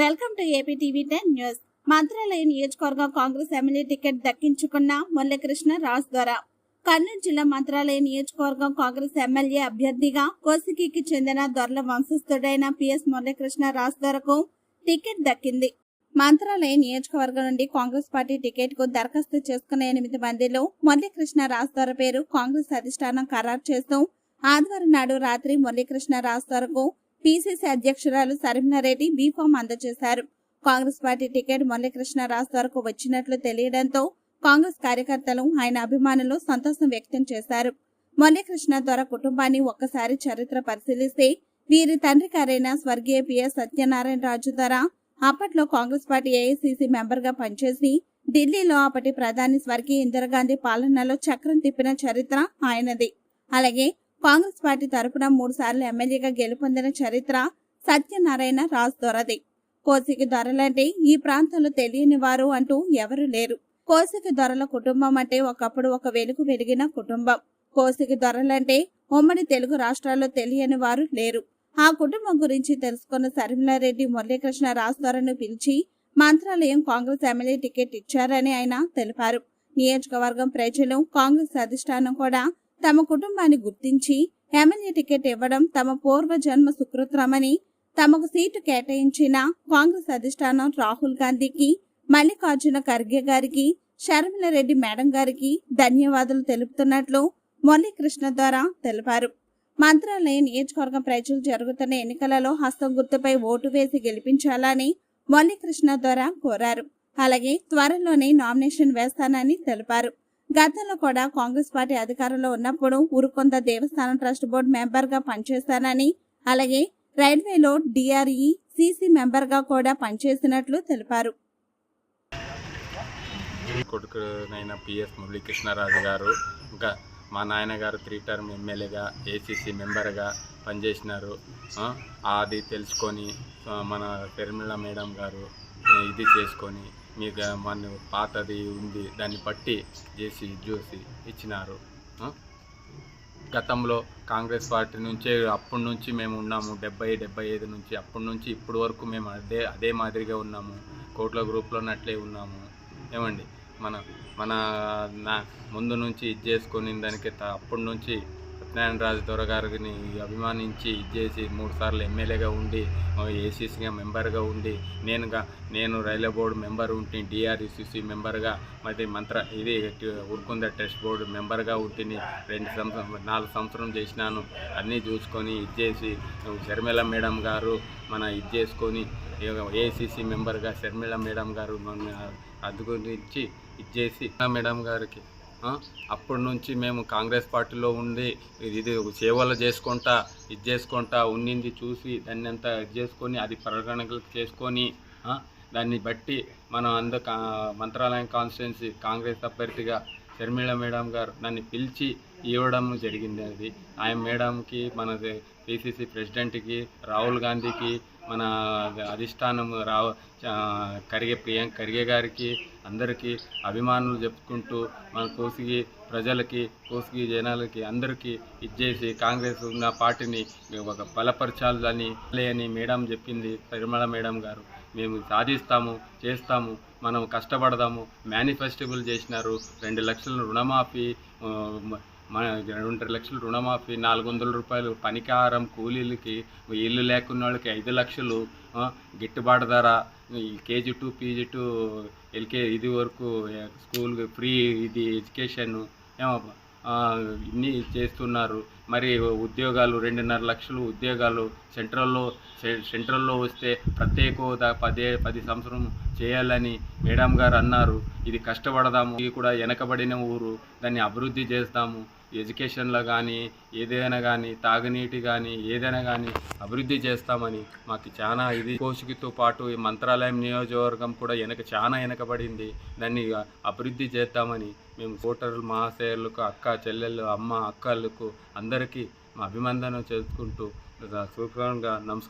Welcome to AP TV ten news. Mantralaya నియోజకవర్గ Congress MLA ticket దక్కించుకున్న మురళీకృష్ణ రాజ్ ద్వారా. కర్నూలు జిల్లా మంత్రాలయ నియోజకవర్గం కాంగ్రెస్ ఎమ్మెల్యే అభ్యర్థిగా కోసికి చెందిన దొరల వంశస్థుడైన పిఎస్ మురళీకృష్ణ రాజ్ ద్వారకు టికెట్ దక్కింది. మంత్రాలయ నియోజకవర్గం నుండి కాంగ్రెస్ పార్టీ టికెట్కు దరఖాస్తు చేసుకున్న ఎనిమిది మందిలో మురళీకృష్ణ రాజ్ ద్వారా పేరు కాంగ్రెస్ అధిష్టానం ఖరారు చేస్తూ ఆదివారం నాడు రాత్రి మురళీకృష్ణ రాజ్ ద్వారకు పిసిసి అధ్యక్షురాలు సరిమినారెడ్డి బీఫామ్ అందజేశారు. కాంగ్రెస్ పార్టీ టికెట్ మురళీకృష్ణ రాజ్ వరకు వచ్చినట్లు తెలియడంతో కాంగ్రెస్ కార్యకర్తలు ఆయన అభిమానులు సంతోషం వ్యక్తం చేశారు. మురళీకృష్ణ ద్వారా కుటుంబాన్ని ఒక్కసారి చరిత్ర పరిశీలిస్తే వీరి తండ్రి కారైన స్వర్గీయ పిఎస్ సత్యనారాయణ రాజు ద్వారా అప్పట్లో కాంగ్రెస్ పార్టీ ఏఐసిసి మెంబర్గా పనిచేసి ఢిల్లీలో అప్పటి ప్రధాని స్వర్గీయ ఇందిరాగాంధీ పాలనలో చక్రం తిప్పిన చరిత్ర ఆయనది. అలాగే కాంగ్రెస్ పార్టీ తరపున మూడు సార్లు ఎమ్మెల్యేగా గెలుపొందిన చరిత్ర సత్యనారాయణ రాజ్ దొరది. కోసికి దొరలంటే ఈ ప్రాంతంలో తెలియని వారు అంటూ ఎవరు లేరు. కోసికి దొరల కుటుంబం అంటే ఒకప్పుడు ఒక వెలుగు వెలిగిన కుటుంబం. కోసికి దొరలంటే ఉమ్మడి తెలుగు రాష్ట్రాల్లో తెలియని వారు లేరు. ఆ కుటుంబం గురించి తెలుసుకున్న సరిమిలారెడ్డి మురళీకృష్ణ రాజ్ దొరను పిలిచి మంత్రాలయం కాంగ్రెస్ ఎమ్మెల్యే టికెట్ ఇచ్చారని ఆయన తెలిపారు. నియోజకవర్గం ప్రజలు కాంగ్రెస్ అధిష్టానం కూడా తమ కుటుంబాన్ని గుర్తించి ఎమ్మెల్యే టికెట్ ఇవ్వడం తమ పూర్వ జన్మ సుకృత్రమని తమకు సీటు కేటాయించిన కాంగ్రెస్ అధిష్టానం రాహుల్ గాంధీకి మల్లికార్జున ఖర్గే గారికి షర్మిలారెడ్డి మేడం గారికి ధన్యవాదాలు తెలుపుతున్నట్లు మురళీకృష్ణ ద్వారా తెలిపారు. మంత్రాలయ నియోజకవర్గం ప్రజలు జరుగుతున్న ఎన్నికలలో హస్తం గుర్తుపై ఓటు వేసి గెలిపించాలని మురళీకృష్ణ ద్వారా కోరారు. అలాగే త్వరలోనే నామినేషన్ వేస్తానని తెలిపారు. గతంలో కూడా కాంగ్రెస్ పార్టీ అధికారంలో ఉన్నప్పుడు ఉరుకొంద దేవస్థానం ట్రస్ట్ బోర్డు మెంబర్గా పనిచేస్తానని అలాగే రైల్వేలో డిఆర్ఈ సిసి మెంబర్గా కూడా పనిచేసినట్లు తెలిపారు. కొడుకునైన పిఎస్ మురళీకృష్ణరాజు గారు ఇంకా మా నాయనగారు త్రీ టర్మ్ ఎమ్మెల్యేగా ఏసీసీ మెంబర్గా పనిచేసినారు. అది తెలుసుకొని మన శర్మిళ మేడం గారు ఇది చేసుకొని మీకు మన పాతది ఉంది దాన్ని బట్టి చేసి చూసి ఇచ్చినారు. గతంలో కాంగ్రెస్ పార్టీ నుంచే అప్పటి నుంచి మేము ఉన్నాము డెబ్బై డెబ్బై ఐదు నుంచి అప్పటి నుంచి ఇప్పటి వరకు మేము అదే అదే మాదిరిగా ఉన్నాము కోట్ల గ్రూప్లో ఉన్నట్లే ఉన్నాము. ఏమండి? మన మన నా ముందు నుంచి ఇది చేసుకొని దానికి త- అప్పటి నుంచి సత్యనారాయణ రాజు దొర గారిని అభిమానించి ఇది చేసి మూడు సార్లు ఎమ్మెల్యేగా ఉండి ఏసీసీగా మెంబర్గా ఉండి నేనుగా నేను రైల్వే బోర్డు మెంబర్ ఉంటే డిఆర్ఈసీసీ మెంబర్గా మరి మంత్ర ఇది ఉరుకుంద టెస్ట్ బోర్డు మెంబర్గా ఉంటిని రెండు సంవత్సరం నాలుగు సంవత్సరం చేసినాను. అన్నీ చూసుకొని ఇది చేసి మేడం గారు మన ఇది చేసుకొని ఏసీసీ మెంబర్గా శర్మిల మేడం గారు మన అద్దుకొని ఇచ్చి ఇది చేసి మేడం గారికి అప్పటి నుంచి మేము కాంగ్రెస్ పార్టీలో ఉండి ఇది సేవలు చేసుకుంటా ఇది చేసుకుంటా ఉన్నింది చూసి దాన్ని అంతా ఇది చేసుకొని అది పరిగణనలు చేసుకొని దాన్ని బట్టి మనం అంద కా- మంత్రాలయం కాన్స్టిట్యున్సీ కాంగ్రెస్ అభ్యర్థిగా షర్మిళ మేడం గారు నన్ను పిలిచి ఇవ్వడం జరిగింది అది. ఆయన మేడంకి మన పిసిసి ప్రెసిడెంట్కి రాహుల్ గాంధీకి మన అధిష్టానం రావ కరిగే ప్రియం కరిగే గారికి అందరికీ అభిమానులు చెప్పుకుంటూ మన కోసిగి ప్రజలకి కోసిగి జనాలకి అందరికీ ఇచ్చేసి కాంగ్రెస్ ఉన్న పార్టీని ఒక బలపరచాలని అని మేడం చెప్పింది పరిమళ మేడం గారు. మేము సాధిస్తాము చేస్తాము మనం కష్టపడదాము మేనిఫెస్టిబుల్ చేసినారు రెండు లక్షల రుణమాఫీ మన రెండు లక్షలు రుణమాఫీ నాలుగు వందల రూపాయలు పనికారం కూలీలకి ఇల్లు లేకున్న వాళ్ళకి ఐదు లక్షలు గిట్టుబాటు ధర కేజీ టూ పీజీ టూ ఎల్కే ఇది వరకు స్కూల్ ఫ్రీ ఇది ఎడ్యుకేషన్ ఇన్ని చేస్తున్నారు. మరి ఉద్యోగాలు రెండున్నర లక్షలు ఉద్యోగాలు సెంట్రల్లో సె- సెంట్రల్లో వస్తే ప్రత్యేక హోదా పదే పది సంవత్సరం చేయాలని మేడం గారు అన్నారు. ఇది కష్టపడదాము ఇది కూడా వెనకబడిన ఊరు దాన్ని అభివృద్ధి చేస్తాము. ఎడ్యుకేషన్లో కానీ ఏదైనా కానీ తాగునీటి కానీ ఏదైనా కానీ అభివృద్ధి చేస్తామని మాకు చాలా ఇది. కోసుకితో పాటు ఈ మంత్రాలయం నియోజకవర్గం కూడా వెనక చాలా వెనకబడింది. దాన్ని అభివృద్ధి చేద్దామని మేము ఓటర్లు మహాశయులకు అక్క చెల్లెళ్ళు అమ్మ అక్కలకు అందరికీ మా అభినందన చేసుకుంటూ సూక్ష్మంగా నమస్కారం.